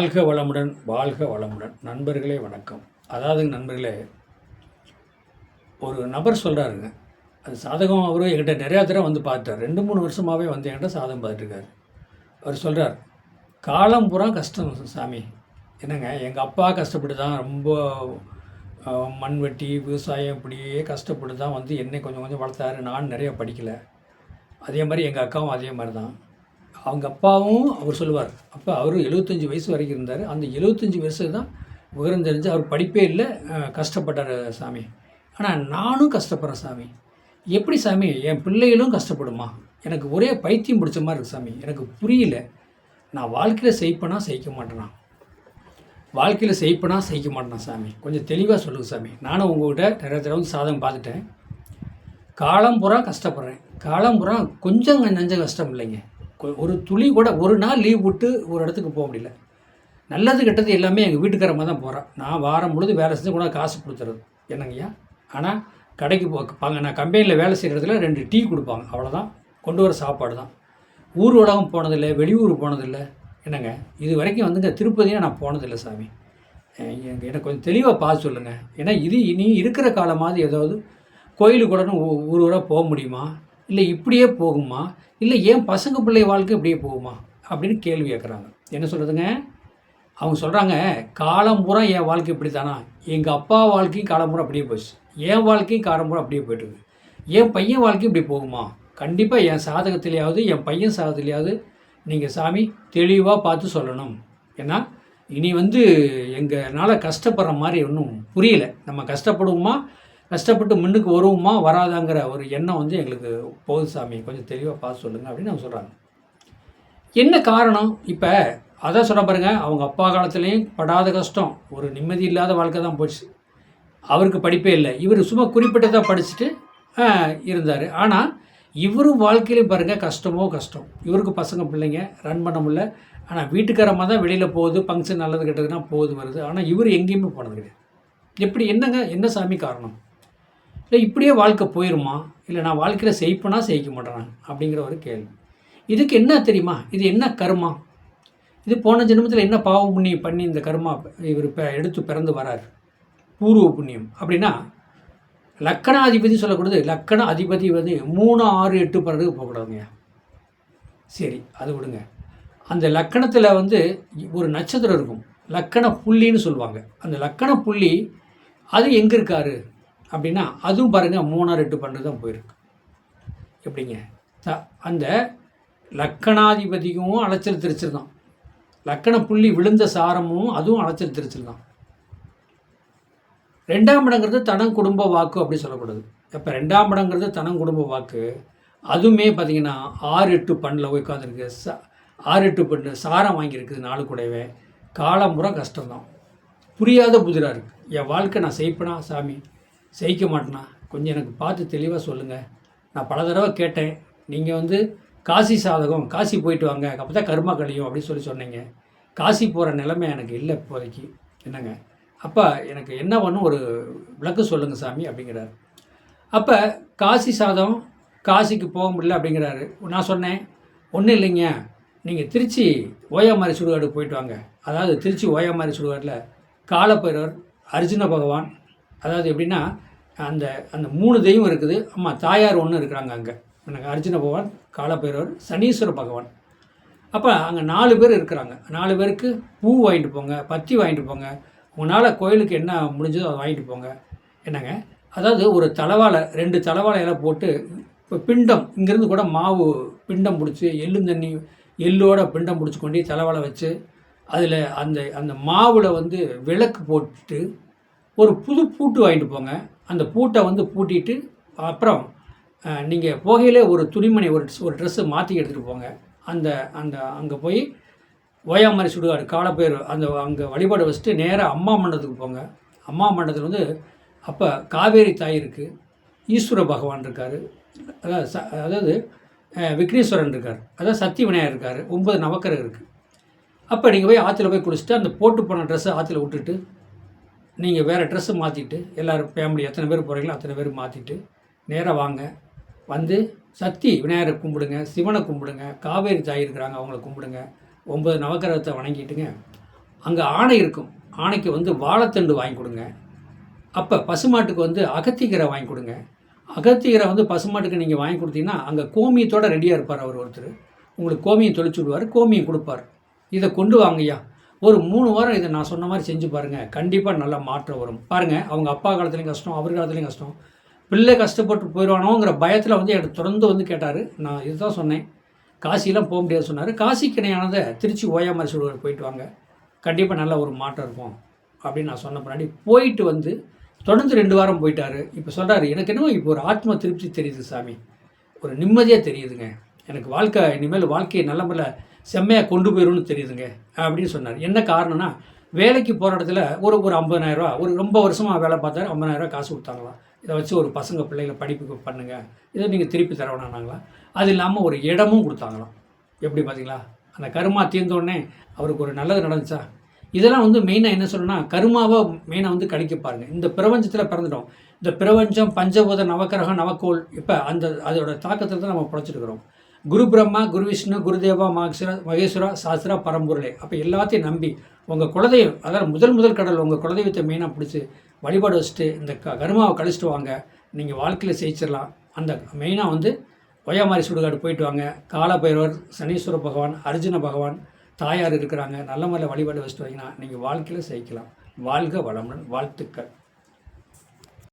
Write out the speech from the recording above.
வாழ்க வளமுடன் வாழ்க வளமுடன். நண்பர்களே வணக்கம். அதாவது நண்பர்களே ஒரு நபர் சொல்கிறாருங்க அது சாதகம் அவரும் என்கிட்ட நிறையா தடவை வந்து பார்த்தார் ரெண்டு மூணு வருஷமாகவே வந்து என்கிட்ட சாதகம் பார்த்துருக்காரு. அவர் சொல்கிறார் காலம் பூரா கஷ்டம் சாமி. என்னங்க எங்கள் அப்பா கஷ்டப்பட்டு தான் ரொம்ப மண்வெட்டி மண் வெட்டி விவசாயம் இப்படியே கஷ்டப்பட்டு தான் வந்து என்னை கொஞ்சம் கொஞ்சம் வளர்த்தாரு. நான் நிறைய படிக்கலை. அதே மாதிரி எங்கள் அக்காவும் அதே மாதிரி தான். அவங்க அப்பாவும் அவர் சொல்லுவார். அப்போ அவரும் எழுபத்தஞ்சி வயசு வரைக்கும் இருந்தார். அந்த எழுபத்தஞ்சி வயசு தான் விவரம் தெரிஞ்சு அவர் படிப்பே இல்லை. கஷ்டப்பட்டார் சாமி. ஆனால் நானும் கஷ்டப்படுறேன் சாமி. எப்படி சாமி? என் பிள்ளைகளும் கஷ்டப்படுமா? எனக்கு ஒரே பைத்தியம் பிடிச்ச மாதிரி இருக்கு சாமி. எனக்கு புரியல. நான் வாழ்க்கையில் செய்ப்பனா செய்ய மாட்டேனா? வாழ்க்கையில் செய்ப்பனா செய்ய மாட்டேனா சாமி? கொஞ்சம் தெளிவாக சொல்லுங்கள் சாமி. நானும் உங்கள்கிட்ட நிறைய தடவை வந்து சாதகம் பார்த்துட்டேன். காலம் பூரா கஷ்டப்படுறேன். காலம் பூரா கொஞ்சம் நஞ்ச கஷ்டம் இல்லைங்க. ஒரு துளி கூட ஒரு நாள் லீவ் விட்டு ஒரு இடத்துக்கு போக முடியல. நல்லது கெட்டது எல்லாமே எங்கள் வீட்டுக்காரமாக தான் போகிறேன் நான் வாரம் முழுது வேலை செஞ்சு கூட காசு கொடுத்துறது. என்னங்கய்யா? ஆனால் கடைக்கு போ பாங்க நான் கம்பெனியில் வேலை செய்கிற இடத்துல ரெண்டு டீ கொடுப்பாங்க. அவ்வளோதான் கொண்டு வர சாப்பாடு தான். ஊர் உலகம் போனதில்லை வெளியூர் போனதில்லை. என்னங்க? இது வரைக்கும் வந்துங்க திருப்பதியாக நான் போனதில்லை சாமி. எனக்கு கொஞ்சம் தெளிவாக பார்த்து சொல்லுங்கள் ஏன்னா இது இனி இருக்கிற காலமாவது ஏதாவது கோயிலுக்கு கூட ஊ- ஊர் ஊராக போக முடியுமா? இல்லை இப்படியே போகுமா? இல்லை ஏன் பசங்க பிள்ளை வாழ்க்கை இப்படியே போகுமா? அப்படின்னு கேள்வி கேட்குறாங்க என்ன சொல்கிறதுங்க அவங்க சொல்கிறாங்க காலம்புறம் என் வாழ்க்கை இப்படி தானா எங்கள் அப்பா வாழ்க்கையும் காலம் அப்படியே போச்சு. என் வாழ்க்கையும் காலம் அப்படியே போயிட்டு என் பையன் வாழ்க்கையும் இப்படி போகுமா? கண்டிப்பாக என் சாதகத்திலேயாவது என் பையன் சாதகத்திலேயாவது நீங்கள் சாமி தெளிவாக பார்த்து சொல்லணும். ஏன்னா இனி வந்து எங்களால் கஷ்டப்படுற மாதிரி ஒன்றும் புரியல. நம்ம கஷ்டப்படுவோமா? கஷ்டப்பட்டு முன்னுக்கு வருவோமா வராதாங்கிற ஒரு எண்ணம் வந்து எங்களுக்கு போகுது சாமி. கொஞ்சம் தெளிவாக பார்த்து சொல்லுங்கள் அப்படின்னு அவங்க சொல்கிறாங்க என்ன காரணம்? இப்போ அதான் சொல்ல பாருங்க அவங்க அப்பா காலத்துலேயும் படாத கஷ்டம். ஒரு நிம்மதி இல்லாத வாழ்க்கை தான் போச்சு. அவருக்கு படிப்பே இல்லை. இவர் சும்மா குறிப்பிட்டதாக படிச்சுட்டு இருந்தார். ஆனால் இவரும் வாழ்க்கையிலையும் பாருங்கள் கஷ்டமோ கஷ்டம். இவருக்கு பசங்க பிள்ளைங்க ரன் பண்ண முடியல. ஆனால் வீட்டுக்காரமாக தான் வெளியில் போகுது ஃபங்க்ஷன் நல்லது கெட்டதுன்னா போகுது வருது. ஆனால் இவர் எங்கேயுமே போனது கிடையாது. எப்படி என்னங்க என்ன சாமி காரணம்? இல்லை இப்படியே வாழ்க்கை போயிருமா? இல்லை நான் வாழ்க்கையில் செய்ப்பனா செய்ய மாட்டேறான் அப்படிங்கிற ஒரு கேள்வி. இதுக்கு என்ன தெரியுமா? இது என்ன கர்மா? இது போன ஜென்மத்தில் என்ன பாவம் புண்ணியம் பண்ணி இந்த கர்மா இவர் இப்போ எடுத்து பிறந்து வரார்? பூர்வ புண்ணியம். அப்படின்னா லக்கணாதிபதி சொல்லக்கூடாது. லக்கண அதிபதி வந்து மூணு ஆறு எட்டு பிறகு போகக்கூடாதுங்க. சரி அது விடுங்க. அந்த லக்கணத்தில் வந்து ஒரு நட்சத்திரம் இருக்கும். லக்கண புள்ளின்னு சொல்லுவாங்க. அந்த லக்கண புள்ளி அது எங்கே இருக்காரு? அப்படின்னா அதுவும் பாருங்கள் மூணாறு எட்டு பன்னெண்டு தான் போயிருக்கு. எப்படிங்க? த- அந்த லக்கணாதிபதியும் அலைச்சல் திருச்சல் தான். லக்கண புள்ளி விழுந்த சாரமும் அதுவும் அலைச்சல் திருச்சல் தான். ரெண்டாம் இடங்கிறது தனம் குடும்ப வாக்கு அப்படி சொல்லக்கூடாது இப்போ ரெண்டாம் இடங்கிறது தனம் குடும்ப வாக்கு. அதுவுமே பார்த்தீங்கன்னா ஆறு எட்டு பண்ணில் போய் உட்காந்துருக்கு ச ஆறு எட்டு பண்ணு சாரம் வாங்கியிருக்குது நாலு கூடவே. காலம்புற கஷ்டம்தான். புரியாத புதிராக இருக்குது என் வாழ்க்கை நான் செய்ப்பனா சாமி? ஜெயிக்க மாட்டேனா? கொஞ்சம் எனக்கு பார்த்து தெளிவாக சொல்லுங்கள் நான் பல தடவை கேட்டேன். நீங்கள் வந்து காசி சாதகம் காசி போயிட்டு வாங்க. அப்போ தான் கர்மா கழியும் அப்படின்னு சொல்லி சொன்னீங்க. காசி போகிற நிலைமை எனக்கு இல்லை இப்போதைக்கு. என்னங்க? அப்போ எனக்கு என்ன பண்ணும் ஒரு விளக்கு சொல்லுங்கள் சாமி அப்படிங்கிறாரு. அப்போ காசி சாதம் காசிக்கு போக முடியல அப்படிங்கிறாரு. நான் சொன்னேன் ஒன்றும் இல்லைங்க. நீங்கள் திருச்சி ஓயாமாரி சுடுகாடு போயிட்டு வாங்க. அதாவது திருச்சி ஓயாமாரி சுடுகாட்டில் காலப்பைரவர் அர்ஜுன பகவான் அதாவது எப்படின்னா அந்த அந்த மூணு தெய்வம் இருக்குது. அம்மா தாயார் ஒன்று இருக்கிறாங்க அங்கே. எனக்கு அர்ஜுன பகவான் காலப்பைரவர் சனீஸ்வர பகவான். அப்போ அங்கே நாலு பேர் இருக்கிறாங்க. நாலு பேருக்கு பூ வாங்கிட்டு போங்க பத்தி வாங்கிட்டு போங்க. உங்களால் கோயிலுக்கு என்ன முடிஞ்சதோ அதை வாங்கிட்டு போங்க. என்னங்க? அதாவது ஒரு தலவாழை ரெண்டு தலவாழை போட்டு இப்போ பிண்டம் இங்கேருந்து கூட மாவு பிண்டம் பிடிச்சி எள்ளும் தண்ணி எள்ளோட பிண்டம் பிடிச்சி கொண்டு போய் வச்சு அதில் அந்த அந்த மாவில் வந்து விளக்கு போட்டு ஒரு புது பூட்டு வாங்கிட்டு போங்க. அந்த பூட்டை வந்து பூட்டிட்டு அப்புறம் நீங்கள் போகையிலே ஒரு துணிமணி ஒரு ஒரு ட்ரெஸ்ஸு மாற்றி எடுத்துகிட்டு போங்க. அந்த அந்த அங்கே போய் ஓயாமரி சுடுகாடு காலப்பேர் அந்த அங்கே வழிபாடு வச்சுட்டு நேராக அம்மா மண்டபத்துக்கு போங்க. அம்மா மண்டபத்தில் வந்து அப்போ காவேரி தாய் இருக்குது ஈஸ்வர பகவான் இருக்கார். அதாவது ச அதாவது விக்னேஸ்வரன் இருக்கார். அதாவது சக்தி விநாயகர் இருக்கார். ஒன்பது நவக்கரர் இருக்குது அப்போ நீங்கள் போய் ஆற்றுல போய் குளிச்சுட்டு அந்த போட்டு போன ட்ரெஸ்ஸை ஆற்றுல விட்டுட்டு நீங்கள் வேறு ட்ரெஸ்ஸு மாற்றிட்டு எல்லோரும் ஃபேமிலி எத்தனை பேர் போகிறீங்களோ அத்தனை பேர் மாற்றிட்டு நேராக வாங்க. வந்து சக்தி விநாயகரை கும்பிடுங்க சிவனை கும்பிடுங்க காவேரி தாய் இருக்கிறாங்க அவங்கள கும்பிடுங்க. ஒம்பது நவக்கிரகத்தை வணங்கிட்டுங்க. அங்கே ஆணை இருக்கும். ஆணைக்கு வந்து வாழைத்தண்டு வாங்கி கொடுங்க. அப்போ பசுமாட்டுக்கு வந்து அகத்திக்கீரை வாங்கி கொடுங்க. அகத்திக்கீரை வந்து பசுமாட்டுக்கு நீங்கள் வாங்கி கொடுத்தீங்கன்னா அங்கே கோமியத்தோட ரெடியாக இருப்பார் அவர் ஒருத்தர். உங்களுக்கு கோமியம் தொளிச்சு விடுவார் கோமியம் கொடுப்பார். இதை கொண்டு வாங்கய்யா. ஒரு மூணு வாரம் இதை நான் சொன்ன மாதிரி செஞ்சு பாருங்கள் கண்டிப்பாக நல்ல மாற்றம் வரும். பாருங்கள் அவங்க அப்பா காலத்துலேயும் கஷ்டம் அவர் காலத்துலேயும் கஷ்டம். பிள்ளை கஷ்டப்பட்டு போயிடுவானோங்கிற பயத்தில் வந்து எனக்கு தொடர்ந்து வந்து கேட்டார். நான் இதுதான் சொன்னேன். காசிலாம் போக முடியாது சொன்னார். காசிக்கு இணையானதை திருச்சி ஓயாமரி சொல்லுவார் போயிட்டு வாங்க. கண்டிப்பாக நல்ல ஒரு மாற்றம் இருக்கும் அப்படின்னு நான் சொன்ன பின்னாடி போயிட்டு வந்து தொடர்ந்து ரெண்டு வாரம் போயிட்டார். இப்போ சொல்கிறாரு எனக்கு என்னவோ இப்போ ஒரு ஆத்ம திருப்தி தெரியுது சாமி. ஒரு நிம்மதியாக தெரியுதுங்க. எனக்கு வாழ்க்கை இனிமேல் வாழ்க்கையை நல்ல முறையில் செம்மையாக கொண்டு போயிடும்னு தெரியுதுங்க. அப்படின்னு சொன்னார். என்ன காரணம்னா வேலைக்கு போகிற இடத்துல ஒரு ஒரு 50000 ரூபா ஒரு ரொம்ப வருஷமாக வேலை பார்த்தாரு ஐம்பதாயிரரூவா காசு கொடுத்தாங்களாம் இதை வச்சு ஒரு பசங்க பிள்ளைகளை படிப்புக்கு பண்ணுங்கள் இதை நீங்கள் திருப்பி தர வேணாங்களா அது இல்லாமல் ஒரு இடமும் கொடுத்தாங்களாம். எப்படி பார்த்தீங்களா? அந்த கருமா தீர்ந்தோடனே அவருக்கு ஒரு நல்லது நடந்துச்சா? இதெல்லாம் வந்து மெயினாக என்ன சொல்லணும்னா கருமாவை மெயினாக வந்து கழிக்க பாருங்கள் இந்த பிரபஞ்சத்தில் பிறந்துட்டோம். இந்த பிரபஞ்சம் பஞ்சபூத நவக்கிரகம் நவக்கோள் இப்போ அந்த அதோட தாக்கத்தில் தான் நம்ம பிழைச்சிருக்கிறோம் குரு பிரம்மா குரு விஷ்ணு குருதேவா மகேஸ்வர மகேஸ்வரா சாஸ்திரா பரம்பொருளே. அப்போ எல்லாத்தையும் நம்பி உங்கள் குலதெய்வம் அதாவது முதல் முதல் கடல் உங்கள் குலதெய்வத்தை மெயினாக பிடிச்சி வழிபாடு வச்சுட்டு இந்த க கருமாவை கழிச்சிட்டு வாங்க. நீங்கள் வாழ்க்கையில் ஜெயிச்சிடலாம் அந்த மெயினாக வந்து ஒய்யாமாரி சுடுகாடு போயிட்டு வாங்க. காலபைரவர் சனீஸ்வர பகவான் அர்ஜுன பகவான் தாயார் இருக்கிறாங்க. நல்ல முறையில் வழிபாடு வச்சுட்டு வாங்கினா நீங்கள் வாழ்க்கையில் ஜெயிக்கலாம். வாழ்க வளமுடன் வாழ்த்துக்கள்.